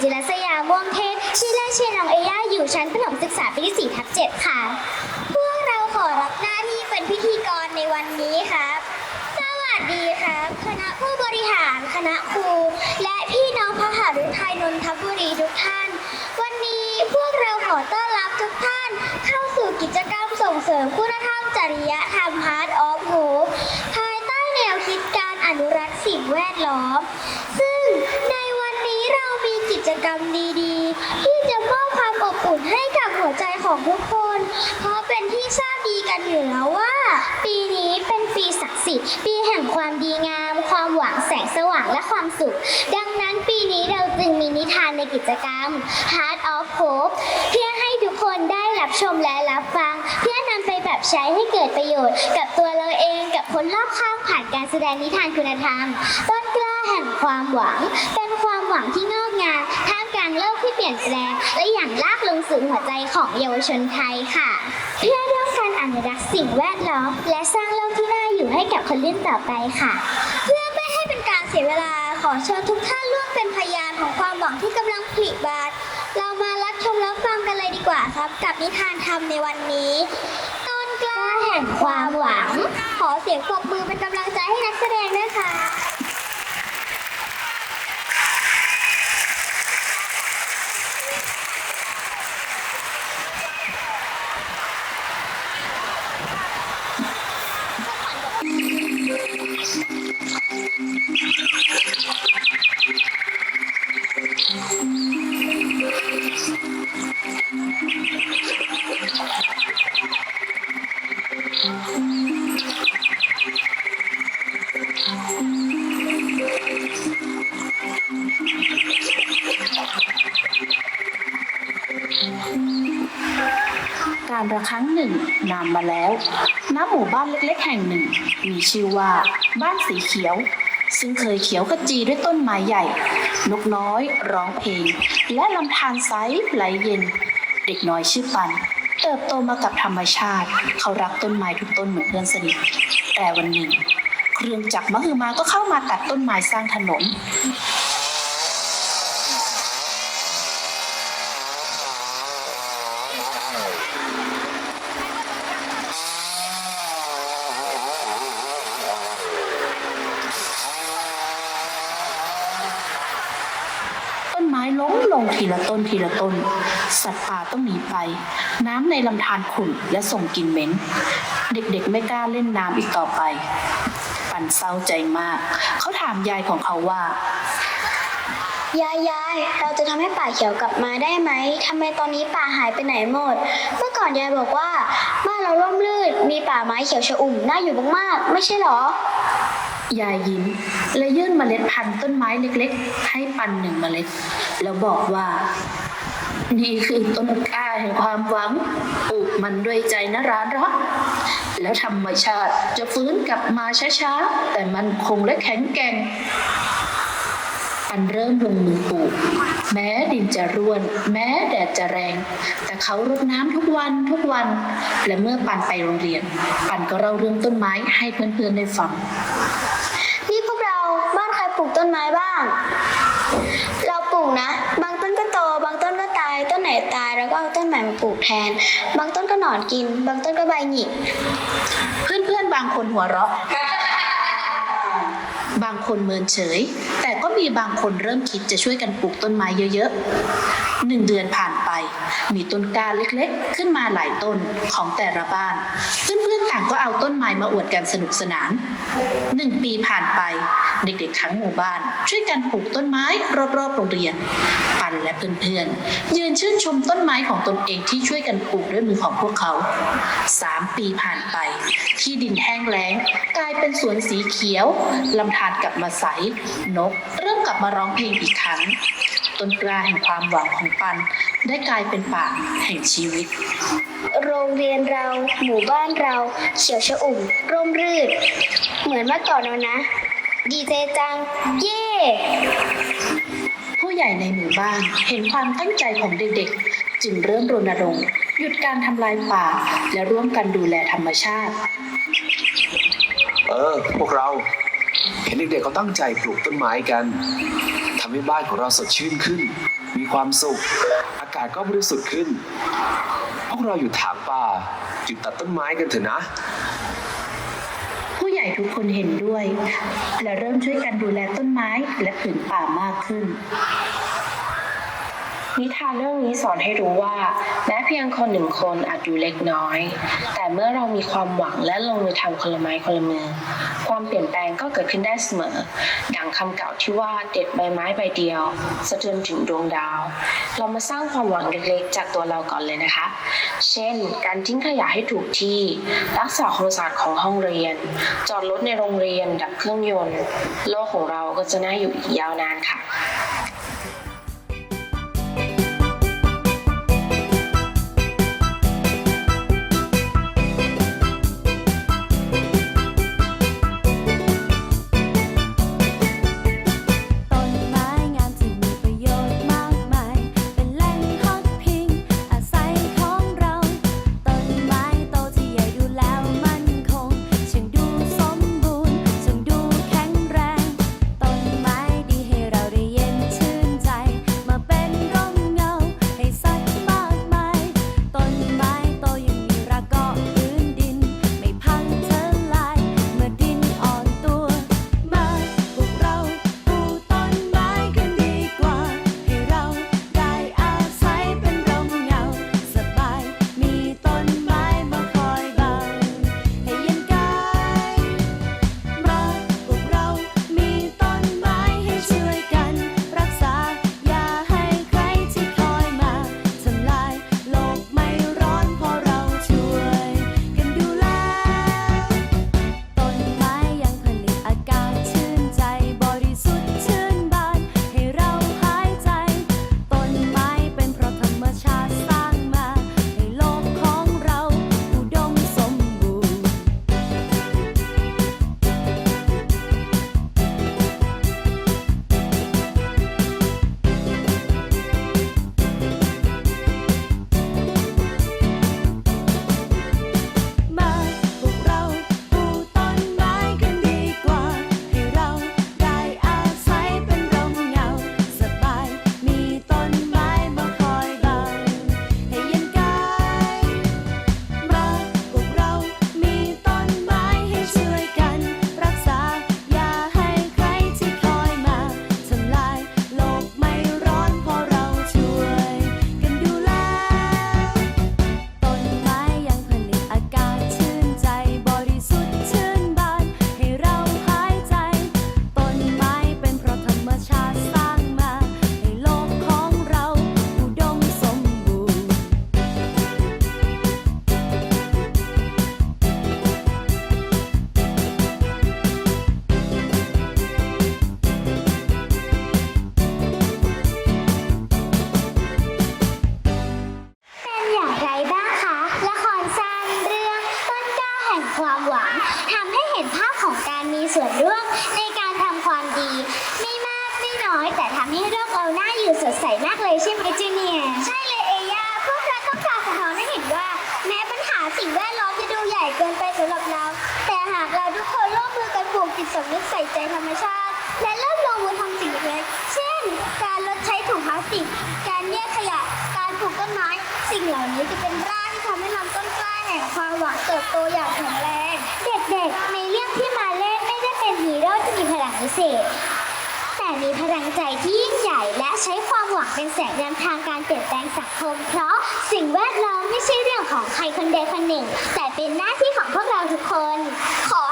จิรัสยาม่วงเทพชื่อเล่นชื่อน้องเอย่าอยู่ชั้นประถมศึกษาปีที่4ทับ7ค่ะ พวกเราขอรับหน้าที่เป็นพิธีกรในวันนี้ครับ สวัสดีครับ คณะผู้บริหารคณะครู และพี่น้องพหฤทัยนนทบุรีทุกท่าน วันนี้พวกเราขอต้อนรับทุกท่าน เข้าสู่กิจกรรมส่งเสริมคุณธรรมจริยธรรม Heart of Hope ภายใต้แนวคิดการอนุรักษ์สิ่งแวดล้อมซึ่งในวันนี้เรามี กิจกรรมดีๆ ที่จะมอบความอบอุ่นให้กับหัวใจของทุกคน เพราะเป็นที่ทราบดีกันอยู่แล้วว่า ปีนี้เป็นปีศักดิ์สิทธิ์ ปีแห่งความดีงาม ความหวังแสงสว่างและความสุข ดังนั้นปีนี้เราจึงมีนิทานในกิจกรรม Heart of Hope เพื่อให้ทุกคนได้รับชมและรับฟัง บบใช้ให้เกิดประโยชน์ กับตัวเราเองกับคนรอบข้างผ่านการแสดงนิทานคุณธรรม ต้นกล้าแห่งความหวัง เป็นความหวังที่งอกงามท่ามกลางโลกที่เปลี่ยนแปลง และอย่างลากลงสู่หัวใจของเยาวชนไทยค่ะ เพื่อร่วมกันอนุรักษ์สิ่งแวดล้อม และสร้างโลกที่น่าอยู่ให้กับคนรุ่นต่อไปค่ะ เพื่อไม่ให้เป็นการเสียเวลาขอเชิญทุกท่านร่วมเป็นพยานของความหวังที่กำลังผลิบานเรามารับชมรับฟังกันเลยดีกว่าครับ กับนิทานธรรมในวันนี้ กล้าแห่งความหวัง ขอเสียงปรบมือเป็นกำลังใจให้นักแสดงด้วยค่ะ การละครั้งหนึ่งนานมาแล้ว ณ หมู่บ้านเล็กๆ แห่งหนึ่ง มีชื่อว่าบ้านสีเขียว ซึ่งเคยเขียวขจีด้วยต้นไม้ใหญ่ นกน้อยร้องเพลง และลำธารใสไหลเย็น เด็กน้อยชื่อปัน เติบโตมากับธรรมชาติ เขารักต้นไม้ทุกต้นเหมือนเพื่อนสนิท แต่วันหนึ่ง เครื่องจักรมหึมาก็เข้ามาตัดต้นไม้สร้างถนน ต้นไม้ล้มลงทีละต้นทีละต้น สัตว์ป่าต้องหนีไป น้ำในลำธารขุ่นและส่งกลิ่นเหม็น เด็กๆไม่กล้าเล่นน้ำอีกต่อไป ปันเศร้าใจมาก เขาถามยายของเขาว่า ยายยายเราจะทำให้ป่าเขียวกลับมาได้ไหมทำไมตอนนี้ป่าหายไปไหนหมด เมื่อก่อนยายบอกว่าบ้านเราร่มรื่นมีป่าไม้เขียวชอุ่มน่าอยู่มากๆ ไม่ใช่หรอยายยิ้มและยื่นเมล็ดพันธุ์ต้นไม้เล็กๆ ให้ปันหนึ่งเมล็ด แล้วบอกว่า นี่คือต้นกล้าแห่งความหวังปลูกมันด้วยใจนะร้านรักแล้วธรรมชาติจะฟื้นกลับมาช้าๆ แต่มันคงและแข็งแกร่ง ปันเริ่มลงมือปลูก แม้ดินจะร่วน แม้แดดจะแรง แต่เขารดน้ำทุกวันทุกวัน และเมื่อปันไปโรงเรียน ปันก็เล่าเรื่องต้นไม้ให้เพื่อนๆได้ฟัง นี่พวกเราบ้านใครปลูกต้นไม้บ้าง เราปลูกนะ บางต้นก็โต บางต้นก็ตาย ต้นไหนตายแล้วก็เอาต้นใหม่มาปลูกแทน บางต้นก็หนอนกิน บางต้นก็ใบหงิก เพื่อนๆบางคนหัวเราะ บางคนเมินเฉยแต่ก็ มีบางคนเริ่มคิดจะช่วยกันปลูกต้นไม้เยอะๆหนึ่งเดือนผ่าน มีต้นกล้าเล็กๆ ขึ้นมาหลายต้นของแต่ละบ้าน เพื่อนๆต่างก็เอาต้นไม้มาอวดกันสนุกสนานหนึ่งปีผ่านไปเด็กๆทั้งหมู่บ้าน ช่วยกันปลูกต้นไม้รอบๆโรงเรียน ปันและเพื่อนๆยืนชื่นชมต้นไม้ของตนเองที่ช่วยกันปลูกด้วยมือของพวกเขาสามปีผ่านไป ที่ดินแห้งแล้ง กลายเป็นสวนสีเขียวลำธารกลับมาใสนก เริ่มกลับมาร้องเพลงอีกครั้งต้นกล้าแห่งความหวังของปันได้กลายเป็นป่าแห่งชีวิต โรงเรียนเรา หมู่บ้านเรา เขียวชอุ่ม ร่มรื่น เหมือนเมื่อก่อนแล้วนะ ดีเจจัง เย่ผู้ใหญ่ในหมู่บ้านเห็นความตั้งใจของเด็กๆ จึงเริ่มรณรงค์ หยุดการทำลายป่า และร่วมกันดูแลธรรมชาติ เออ พวกเรา เห็นเด็กๆเขาตั้งใจปลูกต้นไม้กันทำให้บ้านของเราสดชื่นขึ้น มีความสุข อากาศก็บริสุทธิ์ขึ้น พวกเราอยู่ถางป่าหยุดตัดต้นไม้กันเถอะนะ ผู้ใหญ่ทุกคนเห็นด้วย และเริ่มช่วยกันดูแลต้นไม้และผืนป่ามากขึ้น นิทานเรื่องนี้สอนให้รู้ว่า แม้เพียงคนหนึ่งคนอาจดูเล็กน้อย แต่เมื่อเรามีความหวังและลงมือทำคนละไม้คนละมือ ความเปลี่ยนแปลงก็เกิดขึ้นได้เสมอ ดังคำเก่าที่ว่าเด็ดใบไม้ใบเดียว สะเทือนถึงดวงดาว เรามาสร้างความหวังเล็กๆจากตัวเราก่อนเลยนะคะ เช่น การทิ้งขยะให้ถูกที่ รักษาความสะอาดของห้องเรียน จอดรถในโรงเรียนดับเครื่องยนต์ โลกของเราก็จะน่าอยู่อีกยาวนานค่ะ สำนึกใส่ใจธรรมชาติ และเริ่มลงมือทำสิ่งเล็กๆเช่น การลดใช้ถุงพลาสติก การแยกขยะ การปลูกต้นไม้ สิ่งเหล่านี้จะเป็นรากที่ทำให้ลำต้นกล้าแห่งความหวังเติบโตอย่างแข็งแรง เด็กๆ ในเรื่องที่มาเล่นไม่ได้เป็นฮีโร่ที่มีพลังพิเศษ แต่มีพลังใจที่ยิ่งใหญ่และใช้ความหวังเป็นแสงนำทางการเปลี่ยนแปลงสังคม เพราะสิ่งแวดล้อมไม่ใช่เรื่องของใครคนใดคนหนึ่ง แต่เป็นหน้าที่ของพวกเราทุกคน ขอ